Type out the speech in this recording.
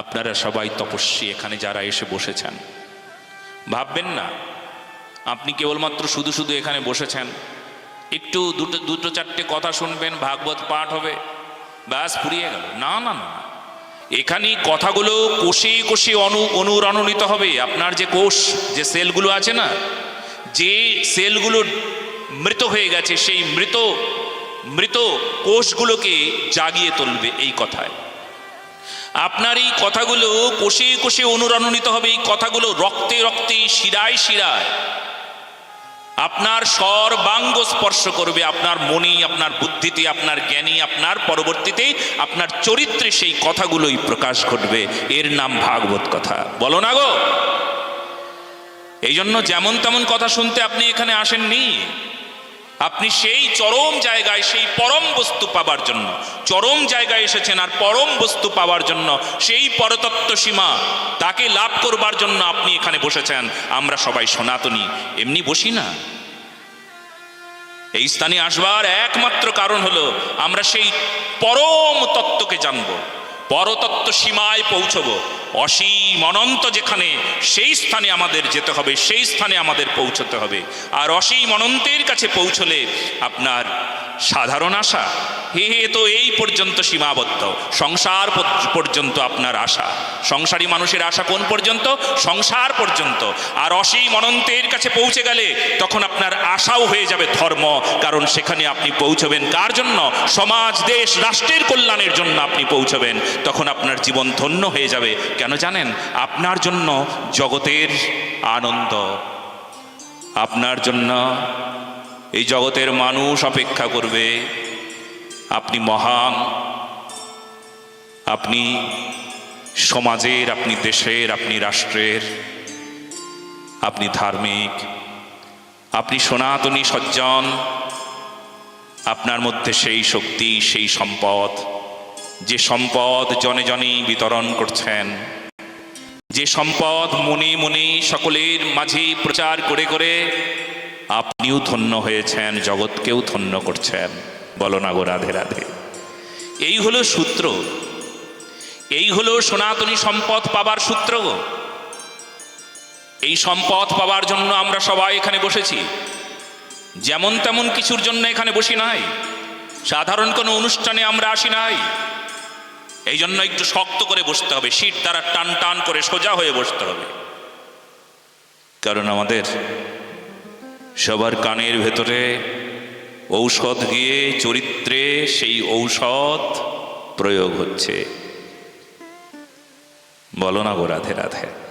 আপনারা সবাই তপস্বী, এখানে যারা এসে বসেছেন। ভাববেন না, আপনি কেবলমাত্র শুধু শুধু এখানে বসেছেন। একটু দুটো দুটো, চারটে কথা শুনবেন, ভাগবত পাঠ হবে, ব্যাস ফুরিয়ে গেল। না না না এখানে কথাগুলো কোষে কোষে অনু অনুরণিত হবে। আপনার যে কোষ, যে সেলগুলো আছে না, যে সেলগুলো মৃত হয়ে গেছে, সেই মৃত মৃত কোষগুলোকে জাগিয়ে তুলবে এই কথায়। আপনার এই কথাগুলো কোষে কোষে অনুরণিত হবে, এই কথাগুলো রক্তে রক্তে শিরায় শিরায়। আপনার সর্বাঙ্গ স্পর্শ করবে, আপনার মনে, আপনার বুদ্ধিতে, আপনার জ্ঞানী, আপনার পরবর্তীতে, আপনার চরিত্রে সেই কথাগুলোই প্রকাশ ঘটবে। এর নাম ভাগবত কথা। বলো না গো। এই জন্য যেমন তেমন কথা শুনতে আপনি এখানে আসেননি। আপনি সেই চরম জায়গায় সেই পরম বস্তু পাবার জন্য, চরম জায়গায় এসেছেন আর পরম বস্তু পাওয়ার জন্য সেই পরতত্ত্ব সীমা, তাকে লাভ করবার জন্য আপনি এখানে বসেছেন। আমরা সবাই সনাতনী, এমনি বসি না। এই স্থানে আসবার একমাত্র কারণ হলো, আমরা সেই পরম তত্ত্বকে জানব, পরতত্ত্ব সীমায় পৌঁছব। অসীম অনন্ত যেখানে, সেই স্থানে আমাদের যেতে হবে, সেই স্থানে আমাদের পৌঁছতে হবে। আর অসীম অনন্তের কাছে পৌঁছলে আপনার সাধারণ আশা, হে হে, তো এই পর্যন্ত সীমাবদ্ধ। সংসার পর্য- পর্যন্ত আপনার আশা। সংসারী মানুষের আশা কোন পর্যন্ত? সংসার পর্যন্ত। আর অসীম অনন্তের কাছে পৌঁছে গেলে তখন আপনার আশাও হয়ে যাবে ধর্ম, কারণ সেখানে আপনি পৌঁছবেন কার জন্য? সমাজ, দেশ, রাষ্ট্রের কল্যাণের জন্য আপনি পৌঁছবেন। তখন আপনার জীবন ধন্য হয়ে যাবে। কেন জানেন? আপনার জন্য জগতের আনন্দ। আপনার জন্য এই জগতের মানুষ অপেক্ষা করবে। আপনি মহান। আপনি সমাজের, আপনি দেশের, আপনি রাষ্ট্রের। আপনি ধার্মিক। আপনি সনাতনী সজ্জন। আপনার মধ্যে সেই শক্তি, সেই সম্পদ, যে সম্পদ জনে জনে বিতরণ করছেন। যে সম্পদ মনে মনে সকলের মাঝে প্রচার করে করে আপনিও ধন্য হয়েছেন, জগৎকেও ধন্য করছেন। বলো না গো রাধে রাধে। এই হলো সূত্র। এই হলো সনাতনী সম্পদ পাবার সূত্র এই সম্পদ পাবার জন্য আমরা সবাই এখানে বসেছি। যেমন তেমন কিছুর জন্য এখানে বসি নাই। সাধারণ কোনো অনুষ্ঠানে আমরা আসি নাই। এই জন্য একটু শক্ত করে বসতে হবে শীত দ্বারা টান টান করে সোজা হয়ে বসতে হবে। কারণ আমাদের সবার কানের ভেতরে ঔষধ গিয়ে চরিত্রে সেই ঔষধ প্রয়োগ হচ্ছে। বলো না গো রাধে রাধে।